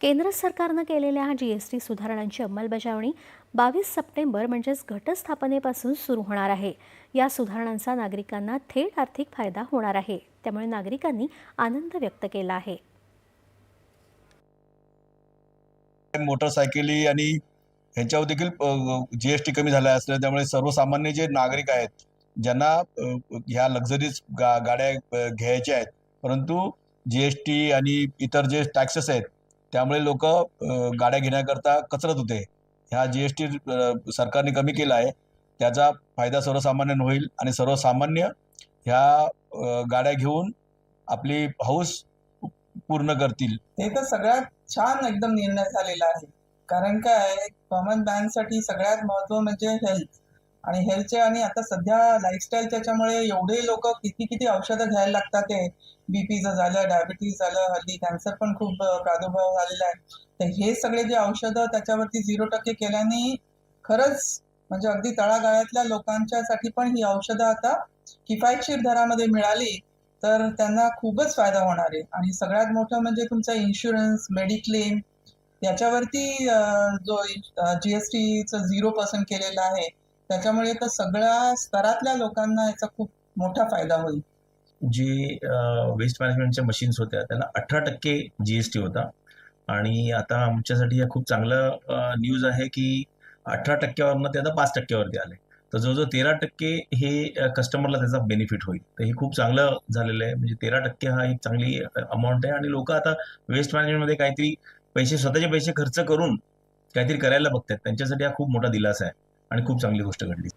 केंद्र सरकारनं केलेल्या जी एस टी सुधारणांची अंमलबजावणी बावीस सप्टेंबर म्हणजेच घटस्थापनेपासून सुरू होणार आहे. या सुधारणांचा नागरिकांना थेट आर्थिक फायदा होणार आहे. त्यामुळे नागरिकांनी आनंद व्यक्त केला आहे. मोटरसायकली आणि ह्याच्यावर देखील जीएसटी कमी झाला असल्या त्यामुळे सर्वसामान्य जे नागरिक आहेत ज्यांना ह्या लक्झरीज गा गाड्या घ्यायच्या आहेत परंतु जीएसटी आणि इतर जे टॅक्सेस आहेत त्यामुळे लोक गाड्या घेण्याकरता कचरत होते. ह्या जी एस टी सरकारने कमी केला आहे. त्याचा फायदा सर्वसामान्यांना होईल आणि सर्वसामान्य ह्या गाड्या घेऊन आपली हौस पूर्ण करतील. हे तर सगळ्यात छान एकदम निर्णय झालेला आहे. कारण काय कॉमन बँकसाठी सगळ्यात महत्त्व म्हणजे हेल्थ आणि हेल्थचे आणि आता सध्या लाईफस्टाईल त्याच्यामुळे एवढे लोक किती किती औषधं घ्यायला लागतात ते. बीपीचं झालं डायबिटीज झालं हल्ली कॅन्सर पण खूप प्रादुर्भाव झालेला आहे. तर हे सगळे जे औषधं त्याच्यावरती झिरो टक्के केल्याने खरंच म्हणजे अगदी तळागाळातल्या लोकांच्यासाठी पण ही औषधं आता किफायतशीर दरामध्ये मिळाली तर त्यांना खूपच फायदा होणार आहे. आणि सगळ्यात मोठं म्हणजे तुमचा इन्शुरन्स मेडिक्लेम याच्यावरती जो जीएसटीचं झिरो पर्सेंट केलेलं आहे. त्याच्यामुळे तर सगळ्या स्तरातल्या लोकांना याचा खूप मोठा फायदा होईल. जी वेस्ट मॅनेजमेंटच्या मशीन्स होत्या त्याला अठरा टक्के जी एस टी होता. आणि आता आमच्यासाठी हा खूप चांगलं न्यूज आहे की अठरा टक्क्यावरनं ते आता पाच टक्क्यावरती आले. तर जवळजवळ तेरा टक्के हे कस्टमरला त्याचा बेनिफिट होईल. तर हे खूप चांगलं झालेलं आहे. म्हणजे तेरा टक्के हा एक चांगली अमाऊंट आहे. आणि लोक आता वेस्ट मॅनेजमेंटमध्ये काहीतरी पैसे स्वतःचे पैसे खर्च करून काहीतरी करायला बघतात त्यांच्यासाठी हा खूप मोठा दिलासा आहे. आणि खूप चांगली गोष्ट घडली.